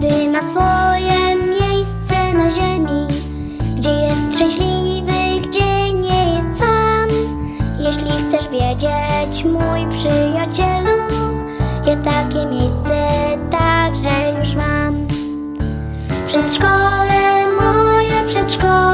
Każdy ma swoje miejsce na ziemi. Gdzie jest szczęśliwy, gdzie nie jest sam. Jeśli chcesz wiedzieć, mój przyjacielu Ja takie miejsce także już mam. Przedszkole moje, przedszkole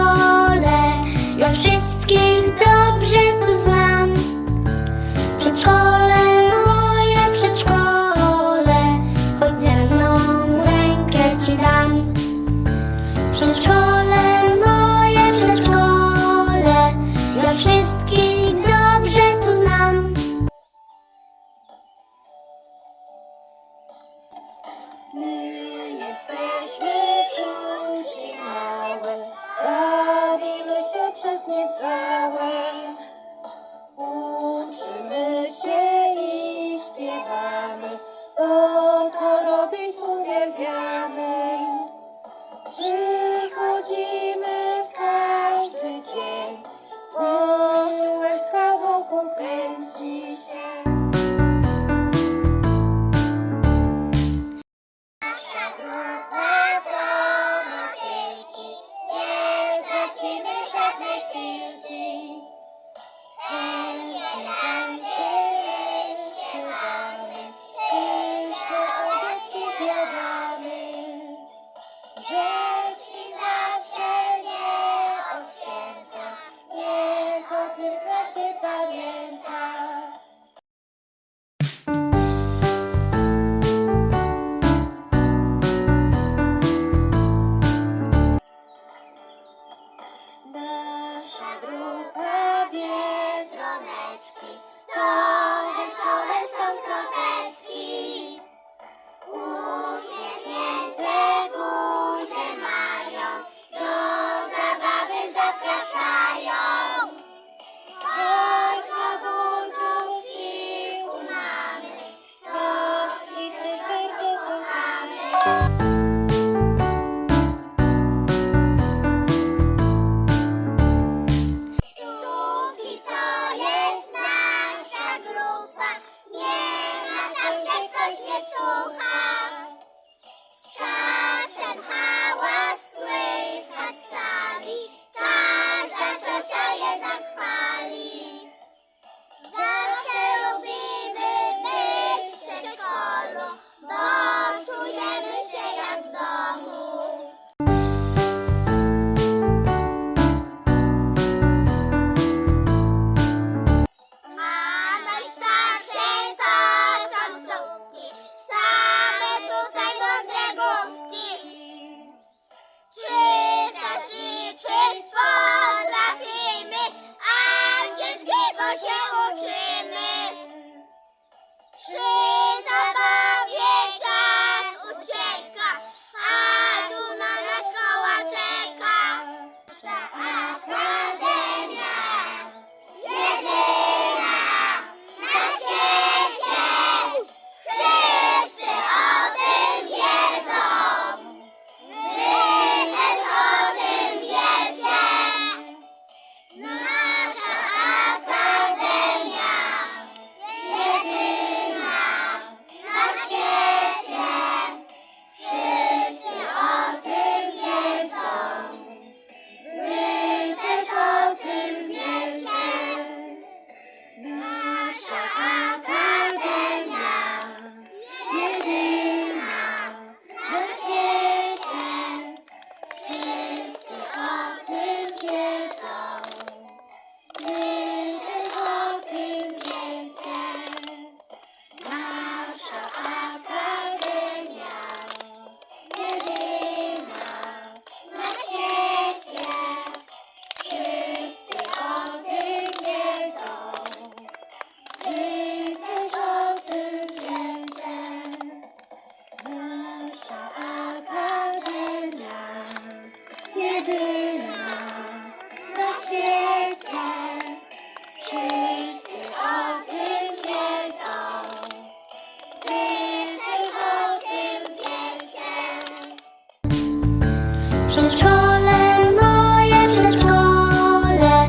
Przedszkole, moje przedszkole,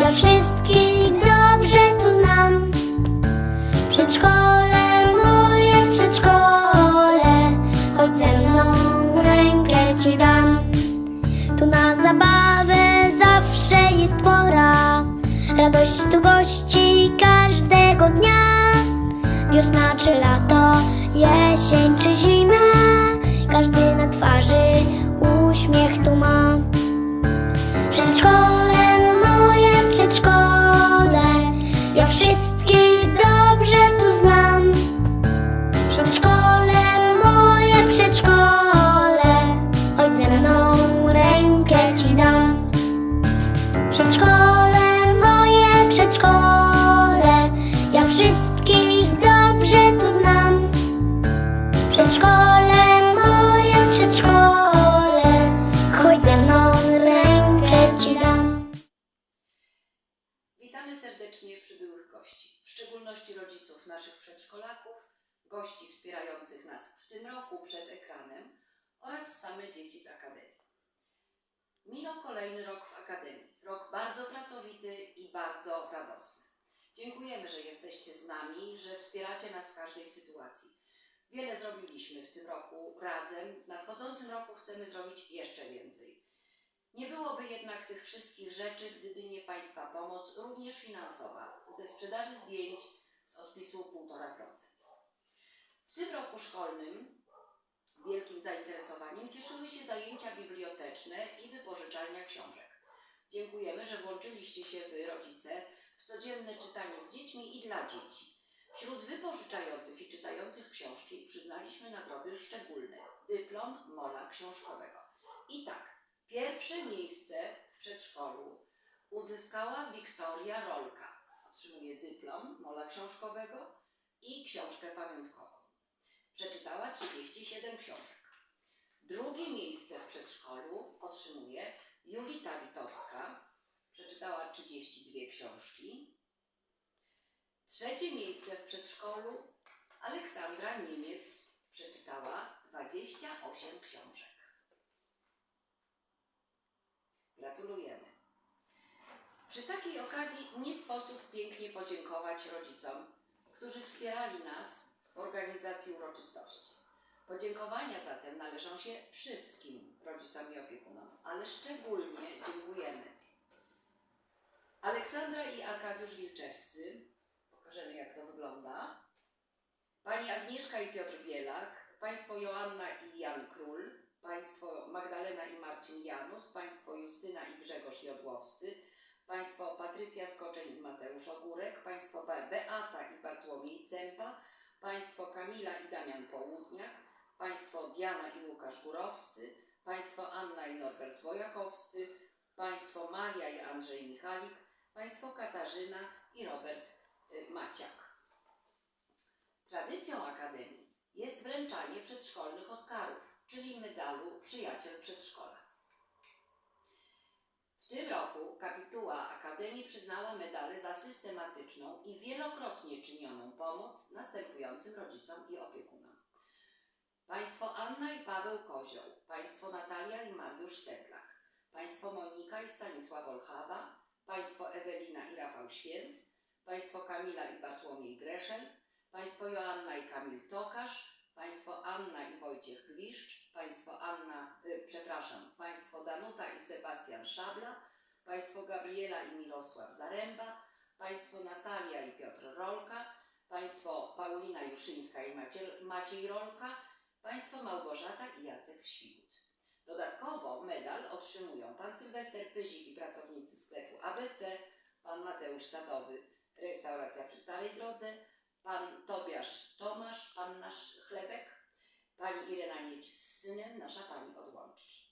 ja wszystkich dobrze tu znam. Przedszkole, moje przedszkole, chodź ze mną rękę ci dam. Tu na zabawę zawsze jest pora, radość tu gości każdego dnia. Wiosna czy lato, jesień czy zima. Przybyłych gości, w szczególności rodziców naszych przedszkolaków, gości wspierających nas w tym roku przed ekranem oraz same dzieci z Akademii. Minął kolejny rok w Akademii. Rok bardzo pracowity i bardzo radosny. Dziękujemy, że jesteście z nami, że wspieracie nas w każdej sytuacji. Wiele zrobiliśmy w tym roku razem. W nadchodzącym roku chcemy zrobić jeszcze więcej. Nie byłoby jednak tych wszystkich rzeczy, gdyby nie Państwa pomoc, również finansowa, ze sprzedaży zdjęć z odpisu 1,5%. W tym roku szkolnym wielkim zainteresowaniem cieszyły się zajęcia biblioteczne i wypożyczalnia książek. Dziękujemy, że włączyliście się Wy, rodzice, w codzienne czytanie z dziećmi i dla dzieci. Wśród wypożyczających i czytających książki przyznaliśmy nagrody szczególne. Dyplom Mola Książkowego. I tak, Pierwsze miejsce w przedszkolu uzyskała Wiktoria Rolka. Otrzymuje dyplom Mola Książkowego i książkę pamiątkową. Przeczytała 37 książek. Drugie miejsce w przedszkolu otrzymuje Julita Witowska. Przeczytała 32 książki. Trzecie miejsce w przedszkolu Aleksandra Niemiec. Przeczytała 28 książek. Nie sposób pięknie podziękować rodzicom, którzy wspierali nas w organizacji uroczystości. Podziękowania zatem należą się wszystkim rodzicom i opiekunom, ale szczególnie dziękujemy Aleksandra i Arkadiusz Wilczewscy. Pokażemy jak to wygląda. Pani Agnieszka i Piotr Bielak, Państwo Joanna i Jan Król, Państwo Magdalena i Marcin Janus, Państwo Justyna i Grzegorz Jodłowscy, Państwo Patrycja Skoczeń i Mateusz Ogórek, Państwo Be- Beata i Bartłomiej Cempa, Państwo Kamila i Damian Południak, Państwo Diana i Łukasz Górowscy, Państwo Anna i Norbert Wojakowscy, Państwo Maria i Andrzej Michalik, Państwo Katarzyna i Robert y, Maciak. Tradycją Akademii jest wręczanie przedszkolnych Oscarów, czyli medalu Przyjaciel Przedszkola. W tym roku kapituła Akademii przyznała medale za systematyczną i wielokrotnie czynioną pomoc następującym rodzicom i opiekunom. Państwo Anna i Paweł Kozioł, Państwo Natalia i Mariusz Sedlak, Państwo Monika i Stanisław Olchawa, Państwo Ewelina i Rafał Święc, Państwo Kamila i Bartłomiej Greszel, Państwo Joanna i Kamil Tokarz, Państwo Anna i Wojciech Gwiszcz, Państwo Anna, y, przepraszam, Państwo Danuta i Sebastian Szabla, Państwo Gabriela i Mirosław Zaręba, Państwo Natalia i Piotr Rolka, Państwo Paulina Juszyńska i Maciej, Rolka, Państwo Małgorzata i Jacek Świgut. Dodatkowo medal otrzymują pan Sylwester Pyzik i pracownicy sklepu ABC, pan Mateusz Sadowy, restauracja przy Starej Drodze, pan Tobiasz Tomasz, pan nasz chlebek, pani Irena Nieć z synem, nasza pani od Łączki.